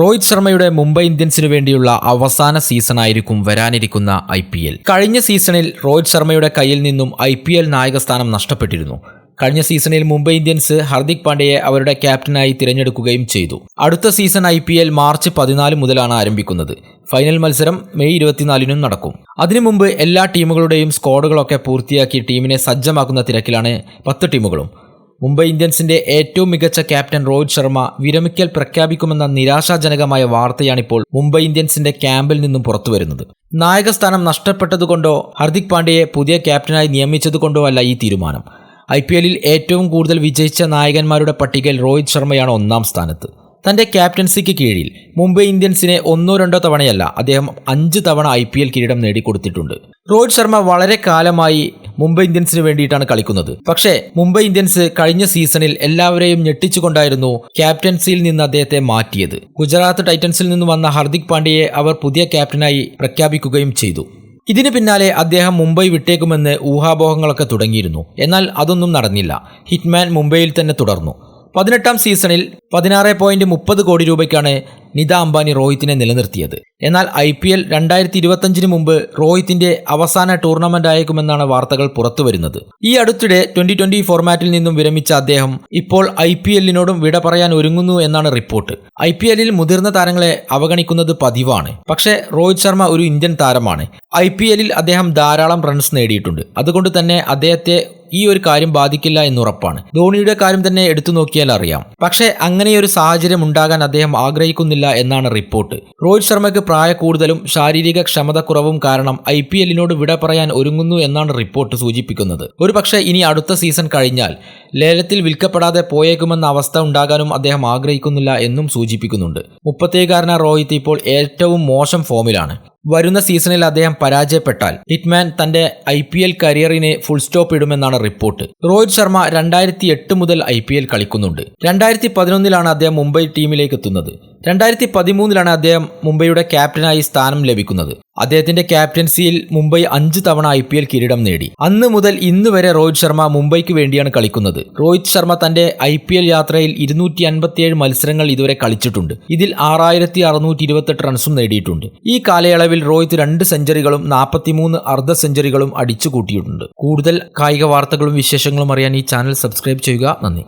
രോഹിത് ശർമ്മയുടെ മുംബൈ ഇന്ത്യൻസിനു വേണ്ടിയുള്ള അവസാന സീസണായിരിക്കും വരാനിരിക്കുന്ന ഐ പി എൽ. കഴിഞ്ഞ സീസണിൽ രോഹിത് ശർമ്മയുടെ കയ്യിൽ നിന്നും ഐ പി എൽ നായകസ്ഥാനം നഷ്ടപ്പെട്ടിരുന്നു. കഴിഞ്ഞ സീസണിൽ മുംബൈ ഇന്ത്യൻസ് ഹർദിക് പാണ്ഡ്യയെ അവരുടെ ക്യാപ്റ്റനായി തിരഞ്ഞെടുക്കുകയും ചെയ്തു. അടുത്ത season I P L March പതിനാല് മുതലാണ് ആരംഭിക്കുന്നത്. ഫൈനൽ മത്സരം മെയ് ഇരുപത്തിനാലിനും നടക്കും. അതിനു മുമ്പ് എല്ലാ ടീമുകളുടെയും സ്ക്വാഡുകളൊക്കെ പൂർത്തിയാക്കി ടീമിനെ സജ്ജമാക്കുന്ന തിരക്കിലാണ് പത്ത് ടീമുകളും. മുംബൈ ഇന്ത്യൻസിന്റെ ഏറ്റവും മികച്ച ക്യാപ്റ്റൻ രോഹിത് ശർമ്മ വിരമിക്കൽ പ്രഖ്യാപിക്കുമെന്ന നിരാശാജനകമായ വാർത്തയാണിപ്പോൾ മുംബൈ ഇന്ത്യൻസിന്റെ ക്യാമ്പിൽ നിന്നും പുറത്തുവരുന്നത്. നായകസ്ഥാനം നഷ്ടപ്പെട്ടതുകൊണ്ടോ ഹർദിക് പാണ്ഡ്യയെ പുതിയ ക്യാപ്റ്റനായി നിയമിച്ചതുകൊണ്ടോ അല്ല ഈ തീരുമാനം. ഐ പി എല്ലിൽ ഏറ്റവും കൂടുതൽ വിജയിച്ച നായകന്മാരുടെ പട്ടികയിൽ രോഹിത് ശർമ്മയാണ് ഒന്നാം സ്ഥാനത്ത്. തന്റെ ക്യാപ്റ്റൻസിക്ക് കീഴിൽ മുംബൈ ഇന്ത്യൻസിനെ ഒന്നോ രണ്ടോ തവണയല്ല അദ്ദേഹം അഞ്ച് തവണ ഐ പി എൽ കിരീടം നേടിക്കൊടുത്തിട്ടുണ്ട്. രോഹിത് ശർമ്മ വളരെ കാലമായി മുംബൈ ഇന്ത്യൻസിന് വേണ്ടിയിട്ടാണ് കളിക്കുന്നത്. പക്ഷേ മുംബൈ ഇന്ത്യൻസ് കഴിഞ്ഞ സീസണിൽ എല്ലാവരെയും ഞെട്ടിച്ചുകൊണ്ടായിരുന്നു ക്യാപ്റ്റൻസിയിൽ നിന്ന് അദ്ദേഹത്തെ മാറ്റിയത്. ഗുജറാത്ത് ടൈറ്റൻസിൽ നിന്ന് വന്ന ഹർദിക് പാണ്ഡ്യയെ അവർ പുതിയ ക്യാപ്റ്റനായി പ്രഖ്യാപിക്കുകയും ചെയ്തു. ഇതിന് പിന്നാലെ അദ്ദേഹം മുംബൈ വിട്ടേക്കുമെന്ന് ഊഹാപോഹങ്ങളൊക്കെ തുടങ്ങിയിരുന്നു. എന്നാൽ അതൊന്നും നടന്നില്ല. ഹിറ്റ്മാൻ മുംബൈയിൽ തന്നെ തുടർന്നു. പതിനെട്ടാം സീസണിൽ പതിനാറ് പോയിന്റ് മുപ്പത് കോടി രൂപയ്ക്കാണ് നിത അംബാനി റോഹിത്തിനെ നിലനിർത്തിയത്. എന്നാൽ ഐ പി എൽ രണ്ടായിരത്തി ഇരുപത്തഞ്ചിന് മുമ്പ് റോഹിത്തിന്റെ അവസാന ടൂർണമെന്റ് ആയേക്കുമെന്നാണ് വാർത്തകൾ പുറത്തുവരുന്നത്. ഈ അടുത്തിടെ ട്വന്റി ട്വന്റി ഫോർമാറ്റിൽ നിന്നും വിരമിച്ച അദ്ദേഹം ഇപ്പോൾ ഐ പി എല്ലിനോടും വിട പറയാൻ ഒരുങ്ങുന്നു എന്നാണ് റിപ്പോർട്ട്. ഐ പി എല്ലിൽ മുതിർന്ന താരങ്ങളെ അവഗണിക്കുന്നത് പതിവാണ്. പക്ഷേ രോഹിത് ശർമ്മ ഒരു ഇന്ത്യൻ താരമാണ്. ഐ പി എല്ലിൽ അദ്ദേഹം ധാരാളം റൺസ് നേടിയിട്ടുണ്ട്. അതുകൊണ്ട് തന്നെ അദ്ദേഹത്തെ ഈ ഒരു കാര്യം ബാധിക്കില്ല എന്നുറപ്പാണ്. ധോണിയുടെ കാര്യം തന്നെ എടുത്തു നോക്കിയാൽ അറിയാം. പക്ഷേ അങ്ങനെയൊരു സാഹചര്യം ഉണ്ടാകാൻ അദ്ദേഹം ആഗ്രഹിക്കുന്നില്ല എന്നാണ് റിപ്പോർട്ട്. രോഹിത് ശർമ്മയ്ക്ക് പ്രായ കൂടുതലും ശാരീരിക ക്ഷമത കുറവും കാരണം ഐ പി എല്ലിനോട് വിട പറയാൻ ഒരുങ്ങുന്നു എന്നാണ് റിപ്പോർട്ട് സൂചിപ്പിക്കുന്നത്. ഒരു പക്ഷേ ഇനി അടുത്ത സീസൺ കഴിഞ്ഞാൽ ലേലത്തിൽ വിൽക്കപ്പെടാതെ പോയേക്കുമെന്ന അവസ്ഥ ഉണ്ടാകാനും അദ്ദേഹം ആഗ്രഹിക്കുന്നില്ല എന്നും സൂചിപ്പിക്കുന്നുണ്ട്. മുപ്പത്തേകാരന റോഹിത് ഇപ്പോൾ ഏറ്റവും മോശം ഫോമിലാണ്. വരുന്ന സീസണിൽ അദ്ദേഹം പരാജയപ്പെട്ടാൽ ഹിറ്റ്മാൻ തന്റെ ഐ പി എൽ കരിയറിനെ ഫുൾ സ്റ്റോപ്പ് ഇടുമെന്നാണ് റിപ്പോർട്ട്. രോഹിത് ശർമ്മ രണ്ടായിരത്തി എട്ട് മുതൽ ഐ പി എൽ കളിക്കുന്നുണ്ട്. രണ്ടായിരത്തി പതിനൊന്നിലാണ് അദ്ദേഹം മുംബൈ ടീമിലേക്ക് എത്തുന്നത്. രണ്ടായിരത്തി പതിമൂന്നിലാണ് അദ്ദേഹം മുംബൈയുടെ ക്യാപ്റ്റനായി സ്ഥാനം ലഭിക്കുന്നത്. അദ്ദേഹത്തിന്റെ ക്യാപ്റ്റൻസിയിൽ മുംബൈ അഞ്ച് തവണ ഐ പി എൽ കിരീടം നേടി. അന്ന് മുതൽ ഇന്ന് വരെ രോഹിത് ശർമ്മ മുംബൈക്ക് വേണ്ടിയാണ് കളിക്കുന്നത്. രോഹിത് ശർമ്മ തന്റെ ഐ പി എൽ യാത്രയിൽ ഇരുന്നൂറ്റി അൻപത്തിയേഴ് മത്സരങ്ങൾ ഇതുവരെ കളിച്ചിട്ടുണ്ട്. ഇതിൽ ആറായിരത്തി അറുന്നൂറ്റി ഇരുപത്തെട്ട് റൺസും നേടിയിട്ടുണ്ട്. ഈ കാലയളവിൽ രോഹിത് രണ്ട് സെഞ്ചുറികളും നാൽപ്പത്തിമൂന്ന് അർദ്ധ സെഞ്ചുറികളും അടിച്ചു കൂട്ടിയിട്ടുണ്ട് കൂടുതൽ കായിക വാർത്തകളും വിശേഷങ്ങളും അറിയാൻ ഈ ചാനൽ സബ്സ്ക്രൈബ് ചെയ്യുക. നന്ദി.